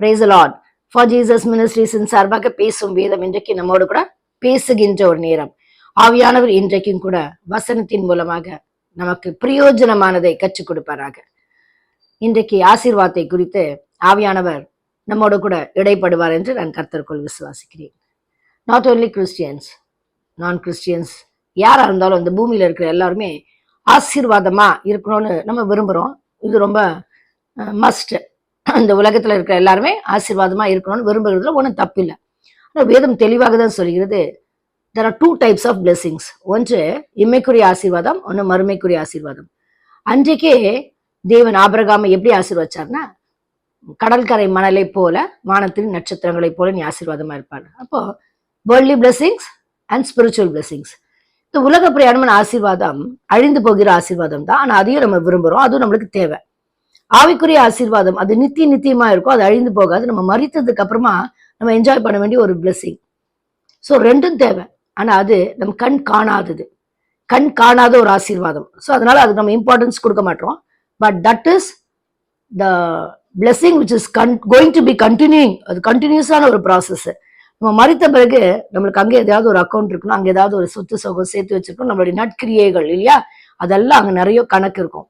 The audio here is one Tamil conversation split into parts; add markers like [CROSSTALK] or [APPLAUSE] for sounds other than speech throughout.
பிரைஸ் லார்ட் ஃபார் ஜீசஸ் மினிஸ்ட்ரிஸின் சார்பாக பேசும் வேதம் இன்றைக்கு நம்மோடு கூட பேசுகின்ற ஒரு நேரம். ஆவியானவர் இன்றைக்கும் கூட வசனத்தின் மூலமாக நமக்கு பிரயோஜனமானதை கற்றுக் கொடுப்பாராக. இன்றைக்கு ஆசீர்வாதத்தை குறித்து ஆவியானவர் நம்மோடு கூட இடைப்படுவார் என்று நான் கர்த்தருக்குள் விசுவாசிக்கிறேன். நாட் ஓன்லி கிறிஸ்டியன்ஸ் நான் கிறிஸ்டியன்ஸ் யாரா இருந்தாலும் இந்த பூமியில இருக்கிற எல்லாருமே ஆசீர்வாதமா இருக்கணும்னு நம்ம விரும்புறோம். இது ரொம்ப மஸ்ட் இந்த உலகத்துல இருக்கிற எல்லாருமே ஆசீர்வாதமா இருக்கணும்னு விரும்புகிறதுல ஒன்றும் தப்பில்லை. ஆனால் வேதம் தெளிவாக தான் சொல்கிறது there are two types of blessings ஒன்று இம்மைக்குரிய ஆசீர்வாதம் ஒன்று மறுமைக்குரிய ஆசீர்வாதம். அன்றைக்கே தேவன் ஆபரகாமை எப்படி ஆசீர்வச்சார்னா கடற்கரை மணலை போல வானத்தின் நட்சத்திரங்களை போல நீ ஆசீர்வாதமா இருப்பார் அப்போ worldly blessings and spiritual blessings இந்த உலக பிரயாணமான ஆசீர்வாதம் அழிந்து போகிற ஆசீர்வாதம் தான். ஆனால் அதையும் நம்ம விரும்புகிறோம் அதுவும் நம்மளுக்கு தேவை. ஆவிக்குரிய ஆசீர்வாதம். அது நித்திய நித்தியமா இருக்கும் அது அழிந்து போகாது. நம்ம மறித்ததுக்கு அப்புறமா நம்ம என்ஜாய் பண்ண வேண்டிய ஒரு பிளெஸ்ஸிங் ஸோ ரெண்டும் தேவை. ஆனால் அது நம்ம கண் காணாதது. கண் காணாத ஒரு ஆசீர்வாதம். ஸோ அதனால அதுக்கு நம்ம இம்பார்ட்டன்ஸ் கொடுக்க மாட்டோம். But that is the blessing which is can going to be continuing அது கண்டினியூஸான ஒரு ப்ராசஸ் நம்ம மறித்த பிறகு நம்மளுக்கு அங்கே ஏதாவது ஒரு அக்கௌண்ட் இருக்கணும் அங்கே ஏதாவது ஒரு சொத்து சொகம் சேர்த்து வச்சிருக்கணும் நம்மளுடைய நட்கிரியைகள் இல்லையா? அதெல்லாம் அங்கே நிறைய கணக்கு இருக்கும்.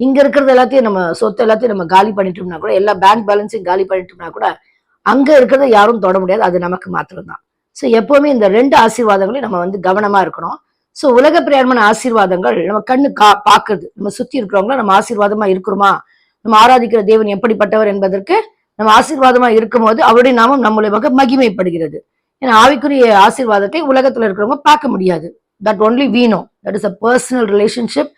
இங்க இருக்கிறது எல்லாத்தையும் நம்ம சொத்து எல்லாத்தையும் நம்ம காலி பண்ணிட்டோம்னா கூட எல்லா பேங்க் பேலன்ஸையும் காலி பண்ணிட்டோம்னா கூட அங்க இருக்கிறத யாரும் தொட முடியாது. அது நமக்கு மாத்திரம்தான். ஸோ எப்போவுமே இந்த ரெண்டு ஆசீர்வாதங்களையும் நம்ம வந்து கவனமா இருக்கணும். ஸோ உலக பிரயாணமான ஆசீர்வாதங்கள் நம்ம கண்ணு கா பாக்குறது. நம்ம சுத்தி இருக்கிறவங்கள நம்ம ஆசீர்வாதமா இருக்கிறோமா நம்ம ஆராதிக்கிற தேவன் எப்படிப்பட்டவர் என்பதற்கு நம்ம ஆசீர்வாதமா இருக்கும்போது அவருடைய நாமம் நம்ம மகிமைப்படுகிறது. ஏன்னா ஆவிக்குரிய ஆசீர்வாதத்தை உலகத்துல இருக்கிறவங்க பார்க்க முடியாது. That only வீணோ that is a personal relationship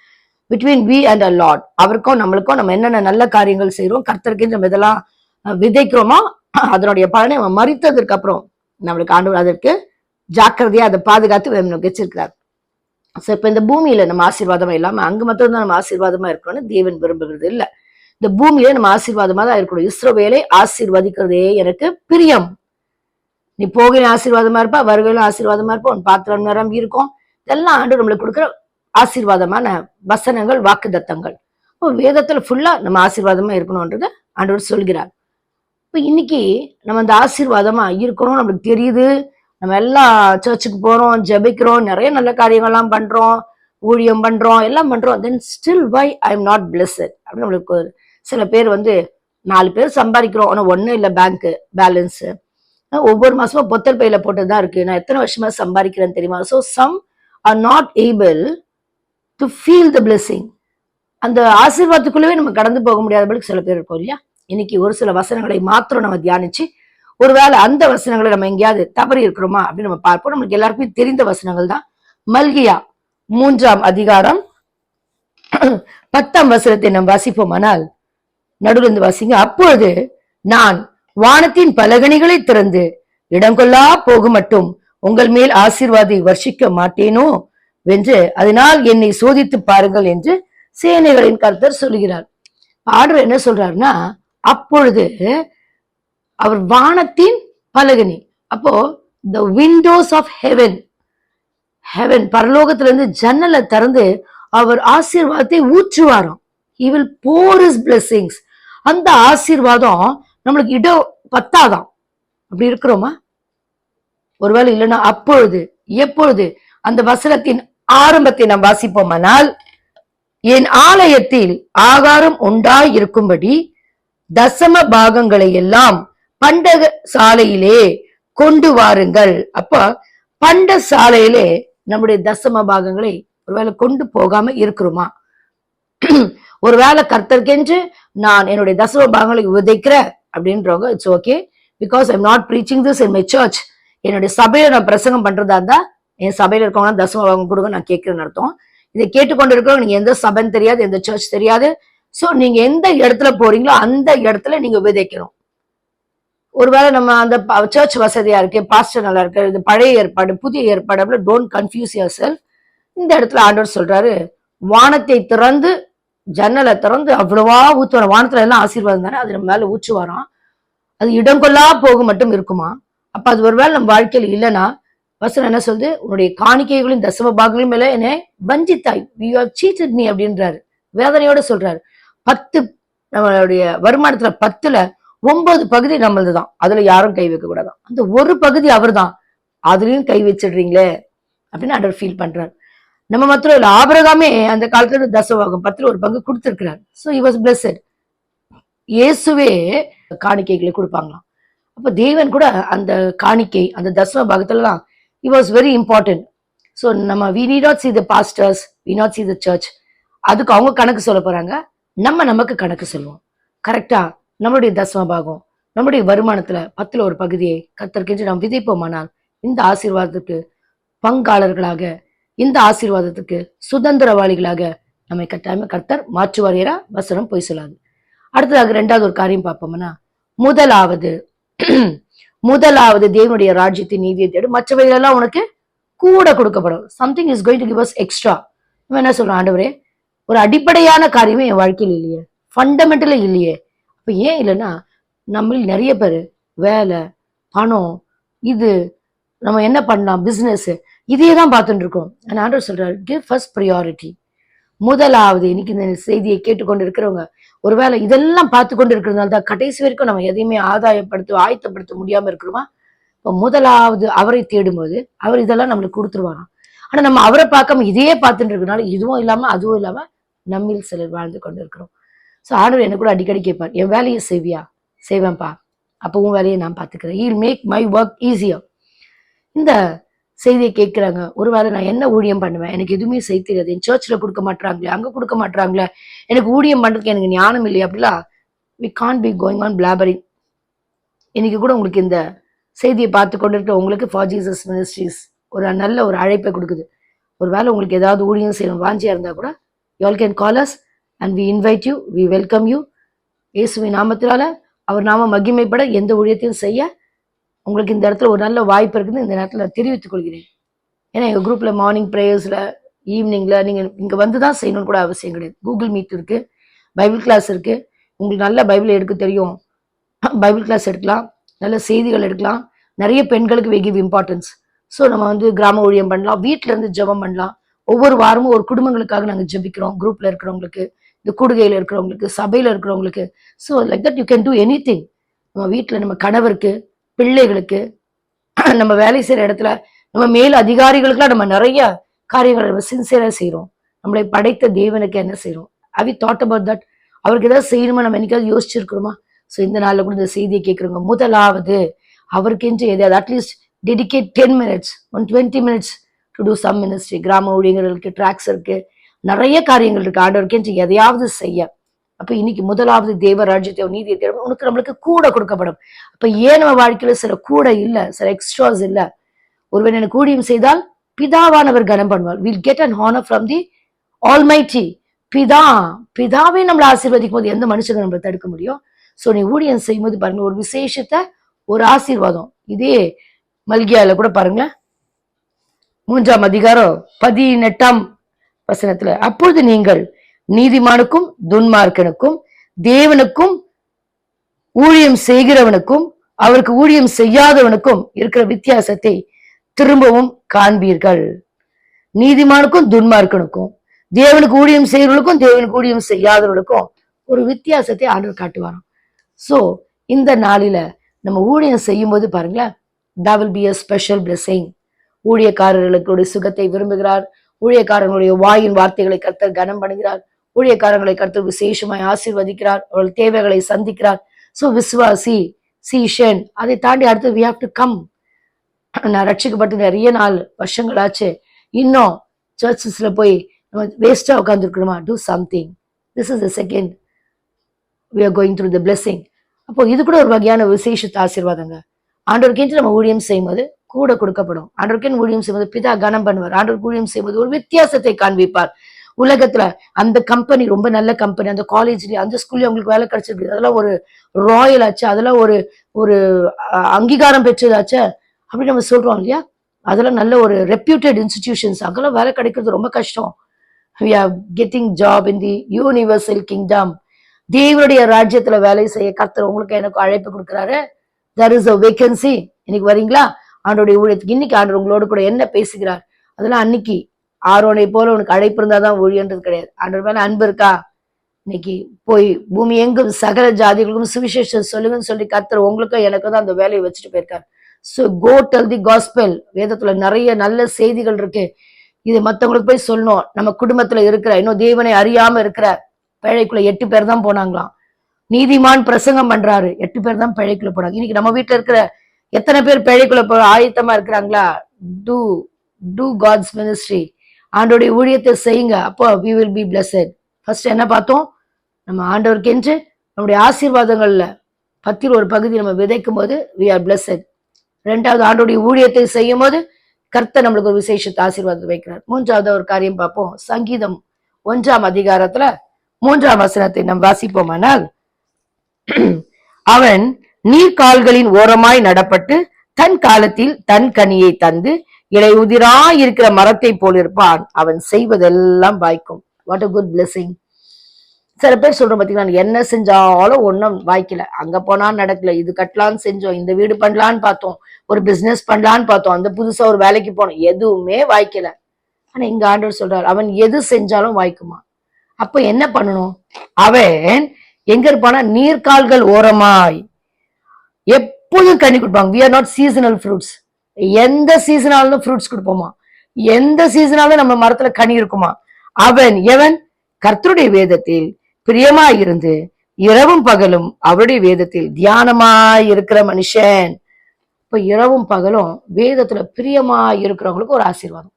between we and a Lord அவருக்கும் நம்மளுக்கும் நம்ம என்னென்ன நல்ல காரியங்கள் செய்கிறோம் கர்த்தருக்கு நம்ம இதெல்லாம் விதைக்கிறோமோ அதனுடைய பலனை நம்ம மறித்ததற்கு அப்புறம் நம்மளுக்கு ஆண்டவர் அதற்கு ஜாக்கிரதையா அதை பாதுகாத்து நமக்கு வச்சிருக்கிறார். ஸோ இப்போ இந்த பூமியில நம்ம ஆசீர்வாதமா இல்லாமல் அங்க மட்டும்தான் நம்ம ஆசீர்வாதமா இருக்கணும்னு தேவன் விரும்புகிறது இல்லை. இந்த பூமியில நம்ம ஆசீர்வாதமா தான் இருக்கணும். இஸ்ரோவேலை ஆசீர்வதிக்கிறதே எனக்கு பிரியம். நீ போகிற ஆசீர்வாதமா இருப்பா வருகையிலும் ஆசீர்வாதமா இருப்பா உன் பாத்திரம் நிரம்பி இருக்கும். இதெல்லாம் ஆண்டு நம்மளுக்கு கொடுக்குற ஆசீர்வாதமான வசனங்கள் வாக்குதத்தங்கள் இப்போ வேதத்துல ஃபுல்லா நம்ம ஆசீர்வாதமா இருக்கணும்ன்றத ஆண்டவர் சொல்கிறார். இப்போ இன்னைக்கு நம்ம அந்த ஆசீர்வாதமா இருக்கணும் நம்மளுக்கு தெரியுது. நம்ம எல்லா சர்ச்சுக்கு போறோம் ஜெபிக்கிறோம் நிறைய நல்ல காரியங்கள்லாம் பண்றோம் ஊழியம் பண்றோம் எல்லாம் பண்றோம். Then still why I am not blessed அப்படின்னு நம்மளுக்கு ஒரு சில பேர் வந்து நாலு பேர் சம்பாதிக்கிறோம். ஆனால் ஒன்றும் இல்லை பேங்க்கு பேலன்ஸு ஒவ்வொரு மாசமும் பொத்தல் பையில போட்டது தான் இருக்கு. நான் எத்தனை வருஷமா சம்பாதிக்கிறேன்னு தெரியுமா? So some are not able to feel the blessing அந்த ஆசீர்வாதத்துக்குள்ளவே நம்ம கடந்து போக முடியாதபடிக்கு சில பேர் இருக்கோம் இல்லையா? இன்னைக்கு ஒரு சில வசனங்களை மாத்திரம் நம்ம தியானிச்சு ஒருவேளை அந்த வசனங்களை நம்ம எங்கேயாவது தவறி இருக்கிறோமா அப்படின்னு நம்ம பார்ப்போம். நமக்கு எல்லாருக்குமே தெரிந்த வசனங்கள் தான். மல்கியா மூன்றாம் அதிகாரம் [CLEARS THROAT] பத்தாம் வசனத்தை நாம் வாசிப்போமானால் நடுவில் இருந்து வாசிங்க. அப்பொழுது நான் வானத்தின் பலகணிகளை திறந்து இடங்கொள்ளா போகும் மட்டும் உங்கள் மேல் ஆசீர்வாதி வர்ஷிக்க மாட்டேனோ? வென்று அதனால் என்னை சோதித்து பாருங்கள் என்று சேனைகளின் கர்த்தர் சொல்கிறார். ஆர்டர் என்ன சொல்றாருன்னா அப்பொழுது அவர் வானத்தின் பலகனி அப்போ the windows of heaven heaven பரலோகத்திலிருந்து ஜன்னலை திறந்து அவர் ஆசீர்வாதத்தை ஊற்றுவாராம். இவில் will pour his அந்த ஆசீர்வாதம் நம்மளுக்கு இடம் பத்தாதாம். அப்படி இருக்கிறோமா? ஒருவேளை இல்லைன்னா அப்பொழுது எப்பொழுது அந்த வசனத்தின் ஆரம்பத்தை நாம் வாசிப்போமானால் என் ஆலயத்தில் ஆகாரம் உண்டாய் இருக்கும்படி தசம பாகங்களை எல்லாம் பண்டக சாலையிலே கொண்டு வாருங்கள். அப்ப பண்ட சாலையிலே நம்முடைய தசம பாகங்களை ஒருவேளை கொண்டு போகாம இருக்கிறோமா? ஒருவேளை கர்த்தர்க்கென்று நான் என்னுடைய தசம பாகங்களை உதைக்கிறேன் அப்படின்றவங்க it's okay because I'm not preaching this in my church என்னுடைய சபையில நான் பிரசங்கம் பண்றதா இருந்தா என் சபையில் இருக்கவங்க தசம பாகம் கொடுங்க நான் கேட்கிறேன்னு அர்த்தம். இதை கேட்டுக்கொண்டு இருக்கிறவங்க நீங்க எந்த சபைன்னு தெரியாது எந்த சர்ச் தெரியாது. ஸோ நீங்க எந்த இடத்துல போறீங்களோ அந்த இடத்துல நீங்க விதைக்கணும். ஒருவேளை நம்ம அந்த சர்ச் வசதியா இருக்கு பாஸ்டர் நல்லா இருக்கு இது பழைய ஏற்பாடு புதிய ஏற்பாடு அப்படி டோன்ட் கன்ஃபியூஸ் யர் செல்ஃப் இந்த இடத்துல ஆண்டவர் சொல்றாரு வானத்தை திறந்து ஜன்னலை திறந்து அவ்வளவா வரோம் வானத்துல எல்லாம் ஆசீர்வாதம் தானே அது நம்ம மேல ஊற்றுவாராம். அது இடங்கொள்ளா போக மட்டும் இருக்குமா? அப்ப அது ஒருவேளை நம்ம வாழ்க்கையில் இல்லைன்னா வசனம் என்ன சொல்லுது உன்னுடைய காணிக்கைகளின் தசம பாகங்களும் மேல என்ன வஞ்சித்தாய். யூ ஹவ் சீட்டட் மீ அப்படின்றாரு. வேதனையோட சொல்றாரு. பத்து நம்மளுடைய வருமானத்துல பத்துல ஒன்பது பகுதி நம்மளது தான் அதுல யாரும் கை வைக்க கூடாதான். அந்த ஒரு பகுதி அவர் தான் அதுலயும் கை வச்சிடுறீங்களே அப்படின்னு ஆண்டவர் ஃபீல் பண்றாரு. நம்ம மாத்திரம் இல்ல ஆபரகமே அந்த காலத்துல தசவாகம் பத்துல ஒரு பங்கு கொடுத்துருக்கிறார். So he was blessed. இயேசுவே காணிக்கைகளை கொடுப்பாங்களாம். அப்ப தேவன் கூட அந்த காணிக்கை அந்த தசம பாகத்துலலாம் it was very important so நம்ம we need not see the pastors we not see the church அதுக்கு அவங்க கணக்கு சொல்ல போகிறாங்க நம்ம நமக்கு கணக்கு சொல்லுவோம். கரெக்டாக நம்மளுடைய தசம பாகம் நம்முடைய வருமானத்தில் பத்தில் ஒரு பகுதியை கத்தற்கென்று நாம் விதைப்போமானால் இந்த ஆசீர்வாதத்துக்கு பங்காளர்களாக இந்த ஆசீர்வாதத்துக்கு சுதந்திரவாளிகளாக நம்மை கட்டாயமே கர்த்தர் மாற்றுவாரியரா வசனம் போய் சொல்லாது. அடுத்ததாக ரெண்டாவது ஒரு காரியம் பார்ப்போம்னா முதலாவது முதலாவது தேவனுடைய ராஜ்யத்தின் நீதியை தேடும். மற்றவைகளெல்லாம் உனக்கு கூட கொடுக்கப்படும். Something is going to give us extra நம்ம என்ன சொல்றோம் ஆண்டவரே? ஒரு அடிப்படையான காரியமே என் வாழ்க்கையில் இல்லையே. ஃபண்டமெண்டலே இல்லையே. இப்போ ஏன் இல்லைன்னா நம்மளில் நிறைய பேர் வேலை பணம் இது நம்ம என்ன பண்ணலாம் பிசினஸ் இதையே தான் பார்த்துட்டு இருக்கோம். ஆண்டவர் சொல்றாரு கிவ் ஃபர்ஸ்ட் ப்ரியாரிட்டி முதலாவது இன்னைக்கு இந்த செய்தியை கேட்டுக்கொண்டு இருக்கிறவங்க ஒருவேளை இதெல்லாம் பார்த்து கொண்டு இருக்கிறதுனால தான் கடைசி வரைக்கும் நம்ம எதையுமே ஆதாயப்படுத்த ஆயத்தப்படுத்த முடியாம இருக்கிறோமா? இப்போ முதலாவது அவரை தேடும்போது அவர் இதெல்லாம் நம்மளுக்கு கொடுத்துருவாராம். ஆனா நம்ம அவரை பார்க்காம இதையே பார்த்துட்டு இருக்கனால இதுவும் இல்லாம அதுவும் இல்லாம நம்மில் சிலர் வாழ்ந்து கொண்டு இருக்கிறோம் ஸோ ஆண்டவர் என்ன கூட அடிக்கடி கேட்பார் என் வேலையை செய்வியா? செய்வேன்ப்பா. அப்போ உன் வேலையை நான் பார்த்துக்கிறேன். He'll make my work easier இந்த செய்தியை கேட்குறாங்க. ஒருவேளை நான் என்ன ஊழியம் பண்ணுவேன்? எனக்கு எதுவுமே செய்ய தெரியாது. என் சர்ச்சில் கொடுக்க மாட்றாங்களே அங்கே கொடுக்க மாட்டுறாங்களே எனக்கு ஊழியம் பண்ணுறதுக்கு எனக்கு ஞானம் இல்லையா அப்படிலாம் we can be going on blabbering இன்னைக்கு கூட உங்களுக்கு இந்த செய்தியை பார்த்து கொண்டு இருக்க உங்களுக்கு ஃபார் ஜீசஸ் மினிஸ்ட்ரீஸ் ஒரு நல்ல ஒரு அழைப்பை கொடுக்குது. ஒருவேளை உங்களுக்கு ஏதாவது ஊழியம் செய்யணும் வாஞ்சியாக இருந்தால் கூட you all can call us and we invite you we welcome you இயேசுவின் நாமத்தினால அவர் நாம மகிமைப்பட எந்த ஊழியத்தையும் செய்ய உங்களுக்கு இந்த இடத்துல ஒரு நல்ல வாய்ப்பு இருக்குதுன்னு இந்த நேரத்தில் நான் தெரிவித்துக் கொள்கிறேன். ஏன்னா எங்கள் குரூப்பில் மார்னிங் ப்ரேயர்ஸில் ஈவினிங்கில் நீங்கள் இங்கே வந்து தான் செய்யணும்னு கூட அவசியம் கிடையாது. கூகுள் மீட் இருக்குது பைபிள் கிளாஸ் இருக்குது உங்களுக்கு நல்ல பைபிள் எடுக்க தெரியும். பைபிள் கிளாஸ் எடுக்கலாம். நல்ல செய்திகள் எடுக்கலாம். நிறைய பெண்களுக்கு we இம்பார்ட்டன்ஸ் ஸோ நம்ம வந்து கிராம ஊழியம் பண்ணலாம். வீட்டிலேருந்து ஜபம் ஜெபம் பண்ணலாம். ஒவ்வொரு வாரமும் ஒரு குடும்பங்களுக்காக நாங்கள் ஜெபிக்கிறோம். குரூப்பில் இருக்கிறவங்களுக்கு இந்த கூடுகையில் இருக்கிறவங்களுக்கு சபையில் இருக்கிறவங்களுக்கு. So like that you can do anything நம்ம வீட்டில் நம்ம கணவருக்கு பிள்ளைகளுக்கு [CLEARS THROAT] நம்ம வேலை செய்கிற இடத்துல நம்ம மேல் அதிகாரிகளுக்குலாம் நம்ம நிறைய காரியங்களை நம்ம சின்சியராக செய்கிறோம் நம்மளை படைத்த தேவனுக்கு என்ன செய்கிறோம் அவி தாட் அபவுட் தட் அவருக்கு ஏதாவது செய்யணுமா? நம்ம என்னைக்காவது யோசிச்சிருக்கிறோமா? ஸோ இந்த நாளில் கூட இந்த செய்தியை கேட்குறவங்க முதலாவது அவருக்கென்று எதையாவது at least dedicate ten minutes one twenty minutes to do some ministry கிராம ஊழியர்களுக்கு ட்ராக்ஸ் இருக்குது நிறைய காரியங்கள் இருக்குது ஆண்டவருக்கென்று எதையாவது செய்ய. அப்ப இன்னைக்கு முதலாவது தேவ ராஜ்யத்தை நீதியை தேடும் உனக்கு நம்மளுக்கு கூட கொடுக்கப்படும். அப்ப ஏன் நம்ம வாழ்க்கையில சில கூட இல்ல சில எக்ஸ்ட்ராஸ் இல்ல? ஒருவன் எனக்கு ஊழியம் செய்தால் பிதாவானவர் கனம் பண்ணுவார். Will get an honour from the almighty பிதா பிதாவே நம்மளை ஆசீர்வதிக்கும் போது எந்த மனுஷங்க நம்மளை தடுக்க முடியும். சோ நீ ஊழியம் செய்யும்போது பாருங்க ஒரு விசேஷத்தை ஒரு ஆசீர்வாதம். இதே மல்கியால கூட பாருங்களேன். மூன்றாம் அதிகாரம் பதினெட்டாம் வசனத்துல அப்பொழுது நீங்கள் நீதிமானுக்கும் துன்மார்க்கனுக்கும் தேவனுக்கும் ஊழியம் செய்கிறவனுக்கும் அவருக்கு ஊழியம் செய்யாதவனுக்கும் இருக்கிற வித்தியாசத்தை திரும்பவும் காண்பீர்கள். நீதிமானுக்கும் துன்மார்க்கனுக்கும் தேவனுக்கு ஊழியம் செய்கிறவனுக்கும் தேவனுக்கு ஊழியம் செய்யாதவர்களுக்கும் ஒரு வித்தியாசத்தை ஆண்டவர் காட்டுவாராம். சோ இந்த நாளில நம்ம ஊழியம் செய்யும்போது பாருங்களேன் that will be a special blessing ஊழியக்காரர்களுடைய சுகத்தை விரும்புகிறார். ஊழியக்காரர்களுடைய வாயின் வார்த்தைகளை கர்த்தர் கனம் பண்ணுகிறார் ஊழியக்காரங்களை கருத்து விசேஷமாய் ஆசீர்வதிக்கிறார். அவர்கள் தேவைகளை சந்திக்கிறார். சோ விஸ்வாசி சீஷன் அதை தாண்டி அடுத்து வி ஹாவ் டு கம் நான் ரட்சிக்கப்பட்டு நிறைய நாள் வருஷங்களாச்சு. இன்னும் சர்ச்சஸ்ல போய் நம்ம வேஸ்டா உட்காந்துருக்கணுமா do something this is the second we are going through the blessing. அப்போ இது கூட ஒரு வகையான விசேஷத்தை ஆசீர்வாதங்க. ஆண்டவருக்கென்று நம்ம ஊழியம் செய்யும்போது கூட கொடுக்கப்படும். ஆண்டவருக்கென்று ஊழியம் செய்யும்போது பிதா கனம் பண்ணுவார். ஆண்டவருக்கு ஊழியம் செய்யும்போது ஒரு வித்தியாசத்தை காண்பிப்பார். உலகத்துல அந்த கம்பெனி ரொம்ப நல்ல கம்பெனி அந்த காலேஜ்லயே அந்த ஸ்கூல்ல அவங்களுக்கு வேலை கிடைச்சிருக்கு. அதெல்லாம் ஒரு ராயல் ஆச்சு அதெல்லாம் ஒரு ஒரு அங்கீகாரம் பெற்றதாச்சு அப்படி நம்ம சொல்றோம் இல்லையா? அதெல்லாம் நல்ல ஒரு ரெப்யூட்டட் இன்ஸ்டிடியூஷன்ஸ் அங்கெல்லாம் வேலை கிடைக்கிறது ரொம்ப கஷ்டம். We are getting job in the universal kingdom தேவனுடைய ராஜ்யத்துல வேலை செய்ய கர்த்தர் உங்களுக்கு எனக்கு அழைப்பு கொடுக்குறாரு. தர் இஸ் அ வேகன்சி இன்னைக்கு வரீங்களா? ஆண்டோடைய ஊழியத்துக்கு இன்னைக்கு ஆண்டு உங்களோட கூட என்ன பேசுகிறார்? அதெல்லாம் அன்னைக்கு ஆரோனை போல உனக்கு அழைப்பு இருந்தால் தான் ஒழியன்றது கிடையாது. ஆண்டவர் மேலே அன்பு இருக்கா? இன்னைக்கு போய் பூமி எங்கும் சகல ஜாதிகளுக்கும் சுவிசேஷம் சொல்லுங்கன்னு சொல்லி கத்துற உங்களுக்கும் எனக்கும் தான் அந்த வேலையை வச்சுட்டு போயிருக்காரு. So go tell the gospel வேதத்துல நிறைய நல்ல செய்திகள் இருக்கு. இது மற்றவங்களுக்கு போய் சொல்லணும். நம்ம குடும்பத்துல இருக்கிற இன்னும் தேவனை அறியாம இருக்கிற பிழைக்குள்ள எட்டு பேர் தான் போனாங்களாம். நீதிமான் பிரசங்கம் பண்றாரு. எட்டு பேர் தான் பிழைக்குள்ள போனாங்க. இன்னைக்கு நம்ம வீட்டுல இருக்கிற எத்தனை பேர் பிழைக்குள்ள போ ஆயத்தமா இருக்கிறாங்களா? டூ டூ காட்ஸ் மினிஸ்ட்ரி ஆண்டோடைய ஊழியத்தை செய்யுங்க. அப்போ we will be blessed first என்ன பார்த்தோம்? நம்ம ஆண்டவருக்கென்று நம்முடைய ஆசீர்வாதங்களில் பத்தில் ஒரு பகுதி நம்ம விதைக்கும் போது வி ஆர் பிளஸட் ரெண்டாவது ஆண்டோடைய ஊழியத்தை செய்யும் போது கர்த்தர் நம்மளுக்கு ஒரு விசேஷத்தை ஆசீர்வாதத்தை வைக்கிறார். மூன்றாவது ஒரு காரியம் பார்ப்போம். சங்கீதம் ஒன்றாம் அதிகாரத்துல மூன்றாம் வசனத்தை நாம் வாசிப்போமானால் அவன் நீர்க்கால்களின் ஓரமாய் நடப்பட்டு தன் காலத்தில் தன் கனியை தந்து இலையுதிராய் இருக்கிற மரத்தை போல் இருப்பான். அவன் செய்வதெல்லாம் வாய்க்கும். வாட் அ குட் பிளெஸிங் சில பேர் சொல்ற பாத்தீங்கன்னா என்ன செஞ்சாலும் ஒன்றும் வாய்க்கல. அங்க போனா நடக்கல இது கட்டலான்னு செஞ்சோம் இந்த வீடு பண்ணலான்னு பார்த்தோம் ஒரு பிசினஸ் பண்ணலான்னு பார்த்தோம் அந்த புதுசா ஒரு வேலைக்கு போனோம் எதுவுமே வாய்க்கல. ஆனா இங்க ஆண்டவர் சொல்றாரு அவன் எது செஞ்சாலும் வாய்க்குமா. அப்ப என்ன பண்ணணும்? அவன் எங்க இருப்பானா? நீர்கால்கள் ஓரமாய். எப்போதும் கண்ணி கொடுப்பாங்க. We are not seasonal fruits எந்த சீசனாலும் ஃப்ரூட்ஸ் கொடுப்போமா? எந்த சீசனாலும் நம்ம மரத்துல கனி இருக்குமா? அவன் எவன்? கர்த்தருடைய வேதத்தில் பிரியமா இருந்து இரவும் பகலும் அவருடைய வேதத்தில் தியானமாய் இருக்கிற மனுஷன். இப்ப இரவும் பகலும் வேதத்துல பிரியமா இருக்கிறவங்களுக்கு ஒரு ஆசீர்வாதம்.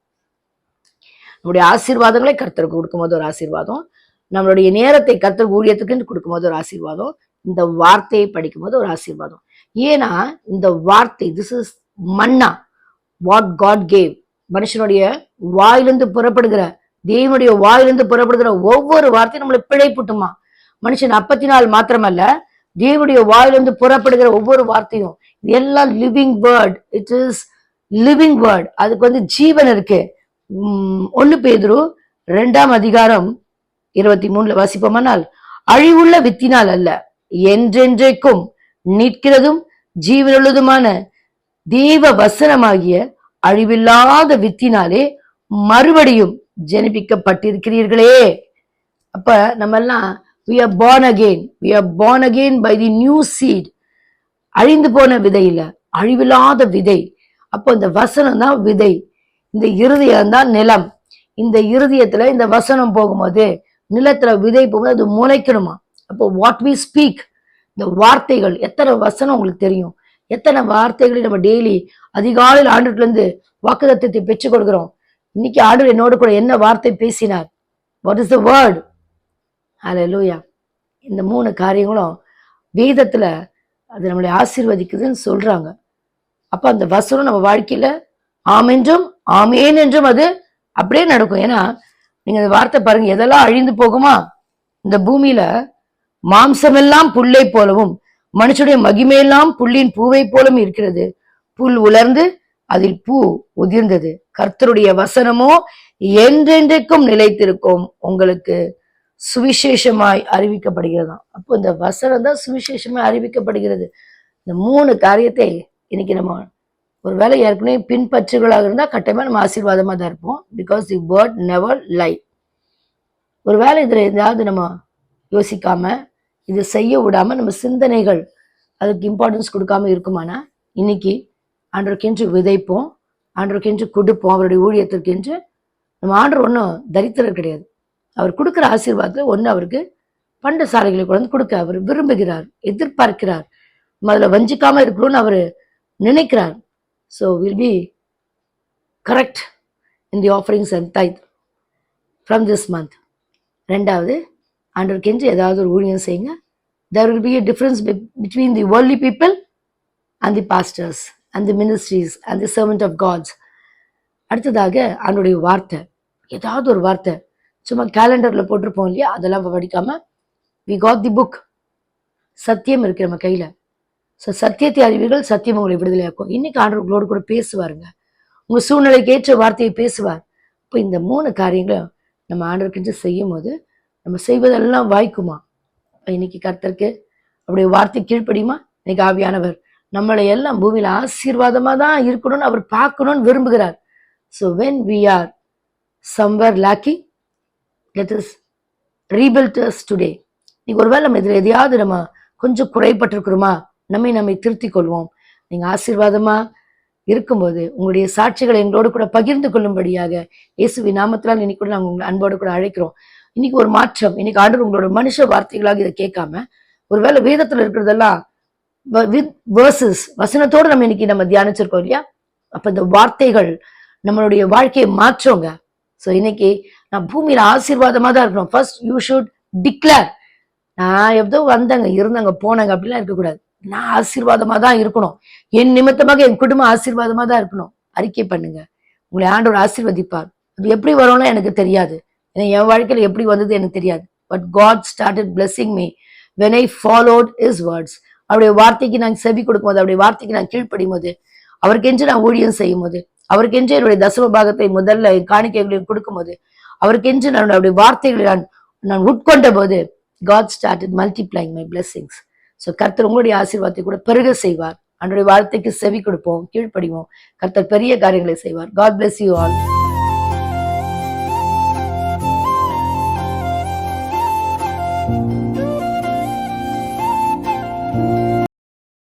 நம்முடைய ஆசீர்வாதங்களே கர்த்தருக்கு கொடுக்கும்போது ஒரு ஆசீர்வாதம். நம்மளுடைய நேரத்தை கர்த்தர் ஊழியத்துக்குன்னு கொடுக்கும்போது ஒரு ஆசீர்வாதம். இந்த வார்த்தையை படிக்கும்போது ஒரு ஆசீர்வாதம். ஏன்னா இந்த வார்த்தை this is manna what God gave மனுஷனுடைய வாயிலிருந்து புறப்படுகிற தேவனுடைய வாயிலிருந்து புறப்படுகிற ஒவ்வொரு வார்த்தையும் நம்மளை பிழைப்புட்டுமா? மனுஷன் அப்பத்தினால் மாத்திரமல்ல தேவனுடைய வாயிலிருந்து புறப்படுகிற ஒவ்வொரு வார்த்தையும் எல்லாம் living word it is living word அதுக்கு வந்து ஜீவன் இருக்கு. உம், ஒண்ணு பேதுரு ரெண்டாம் அதிகாரம் இருபத்தி மூணுல வாசிப்போமானால் அழிவுள்ள வித்தினால் அல்ல என்றென்றைக்கும் நிற்கிறதும் ஜீவனுள்ளதுமான தேவ வசனமாகிய அழிவில்லாத வித்தினாலே மறுபடியும் ஜெனிப்பிக்கப்பட்டிருக்கிறீர்களே. அப்ப நம்ம எல்லாம் we are born again we are born again by the new seed அழிந்து போன விதையில அழிவில்லாத விதை. அப்போ இந்த வசனம் தான் விதை. இந்த இருதயம் தான் நிலம். இந்த இருதயத்துல இந்த வசனம் போகும்போது நிலத்துல விதை போகும்போது அது முளைக்கணுமா? அப்போ வாட் வி ஸ்பீக் இந்த வார்த்தைகள் எத்தனை வசனம் உங்களுக்கு தெரியும்? எத்தனை வார்த்தைகளை நம்ம டெய்லி அதிகாலையில் ஆண்டுல வாக்கு தத்துவத்தை பெற்றுக் கொடுக்கிறோம் இன்னைக்கு ஆண்டு என்னோடு கூட என்ன வார்த்தை பேசினார்? வாட் இஸ் த வேர்ட் லூயா இந்த மூணு காரியங்களும் வேதத்துல அது நம்மளை ஆசீர்வதிக்குதுன்னு சொல்கிறாங்க அப்போ அந்த வசனம் நம்ம வாழ்க்கையில் ஆமென்றும் ஆமேன் என்றும் அது அப்படியே நடக்கும். ஏன்னா நீங்கள் அந்த வார்த்தை பாருங்கள் எதெல்லாம் அழிந்து போகுமா? இந்த பூமியில் மாம்சமெல்லாம் புல்லை போலவும் மனுஷனுடைய மகிமையெல்லாம் புல்லின் பூவை போலும் இருக்கிறது. புல் உலர்ந்து அதில் பூ உதிர்ந்தது. கர்த்தருடைய வசனமோ என்றென்றைக்கும் நிலைத்திருக்கும். உங்களுக்கு சுவிசேஷமாய் அறிவிக்கப்படுகிறதாம். அப்போ இந்த வசனம் தான் சுவிசேஷமாய் அறிவிக்கப்படுகிறது. இந்த மூணு காரியத்தை இன்னைக்கு நம்ம ஒரு வேலை ஏற்கனவே பின்பற்றுகளாக இருந்தால் கட்டமாக நம்ம ஆசீர்வாதமாக தான் இருப்போம். Because the word never lie ஒரு வேலை இதில் எதாவது நம்ம யோசிக்காம இது செய்ய விடாம நம்ம சிந்தனைகள் அதுக்கு இம்பார்ட்டன்ஸ் கொடுக்காம இருக்குமானா? இன்னைக்கு ஆண்டருக்கென்று விதைப்போம் ஆண்டருக்கென்று கொடுப்போம் அவருடைய ஊழியத்திற்கென்று. நம்ம ஆண்டர் ஒன்றும் தரித்திரர் கிடையாது. அவர் கொடுக்குற ஆசீர்வாதத்தில் ஒன்று அவருக்கு பண்ட சாலைகளை கொண்டு கொடுக்க அவர் விரும்புகிறார் எதிர்பார்க்கிறார். நம்ம அதில் வஞ்சிக்காமல் இருக்கணும்னு அவர் நினைக்கிறார். So will be correct in the offerings and tithe from this month ரெண்டாவது ஆண்டவர் கெஞ்சி ஏதாவது ஒரு ஊழியம் செய்யுங்க. There will be a difference between the the people and the pastors and the the and the servant of God's அடுத்ததாக ஆண்டுடைய வார்த்தை. ஏதாவது ஒரு வார்த்தை. சும்மா கேலண்டரில் போட்டிருப்போம் இல்லையா? அதெல்லாம் படிக்காமல் வி காட் தி புக் சத்தியம் இருக்குது நம்ம கையில். ஸோ சத்தியத்தை அறிவீர்கள் சத்தியம் உங்களை விடுதலையாக்கும். இன்னைக்கு ஆண்டவர்களோடு கூட பேசுவாருங்க. உங்கள் சூழ்நிலைக்கு ஏற்ற வார்த்தையை பேசுவார். இப்போ இந்த மூணு காரியங்களும் நம்ம ஆண்டவர்கிட்ட செய்யும் போது நம்ம செய்வதெல்லாம் வாய்க்குமா? இன்னைக்கு கர்த்தருக்கு அவருடைய வார்த்தை கீழ்ப்படியுமா? இன்னைக்கு ஆவியானவர் நம்மளை எல்லாம் பூமியில ஆசீர்வாதமா தான் இருக்கணும்னு அவர் பார்க்கணும்னு விரும்புகிறார். So when we are somewhere lacking let us rebuilders today நீங்க ஒருவேளை நம்ம இதில் எதையாவது நம்ம கொஞ்சம் குறைபட்டிருக்கிறோமா? நம்மை நம்மை திருத்திக் கொள்வோம். நீங்க ஆசீர்வாதமா இருக்கும்போது உங்களுடைய சாட்சிகளை எங்களோடு கூட பகிர்ந்து கொள்ளும்படியாக இயேசுவி நாமத்தினால் இன்னைக்கு கூட நாங்கள் உங்களை அன்போடு கூட அழைக்கிறோம். இன்னைக்கு ஒரு மாற்றம் இன்னைக்கு ஆண்டு உங்களோட மனுஷ வார்த்தைகளாக இதை கேட்காம ஒருவேளை வேதத்துல இருக்கிறதெல்லாம் வித் வேர்சஸ் வசனத்தோடு நம்ம இன்னைக்கு நம்ம தியானிச்சிருக்கோம் இல்லையா? அப்ப இந்த வார்த்தைகள் நம்மளுடைய வாழ்க்கையை மாற்றோங்க. ஸோ இன்னைக்கு நான் பூமியில ஆசீர்வாதமா தான் இருக்கணும். ஃபர்ஸ்ட் யூ ஷுட் டிக்ளேர் நான் எவ்வளோ வந்தேங்க இருந்தாங்க போனாங்க அப்படிலாம் இருக்கக்கூடாது. நான் ஆசீர்வாதமா தான் இருக்கணும். என் நிமித்தமாக என் குடும்பம் ஆசீர்வாதமா தான் இருக்கணும். அறிக்கை பண்ணுங்க. உங்களை ஆண்டவர் ஆசீர்வதிப்பார். அது எப்படி வரும்னு எனக்கு தெரியாது. ஏன்னா என் வாழ்க்கையில் எப்படி வந்தது எனக்கு தெரியாது. But God started blessing me when I followed his words அவருடைய வார்த்தைக்கு நான் செவி கொடுக்கும்போது அவருடைய வார்த்தைக்கு நான் கீழ்ப்படியும் போது அவருக்கென்று நான் ஊழியம் செய்யும் போது அவருக்கென்று என்னுடைய தசம பாகத்தை முதல்ல என் காணிக்கைகளையும் கொடுக்கும்போது அவருக்கென்று நான் அவருடைய வார்த்தைகளை நான் நான் உட்கொண்ட போது God started multiplying my blessings so கர்த்தர் உங்களுடைய ஆசீர்வாதத்தை கூட பெருக செய்வார். அவருடைய வார்த்தைக்கு செவி கொடுப்போம் கீழ்ப்படிவோம். கர்த்தர் பெரிய காரியங்களை செய்வார். God bless you all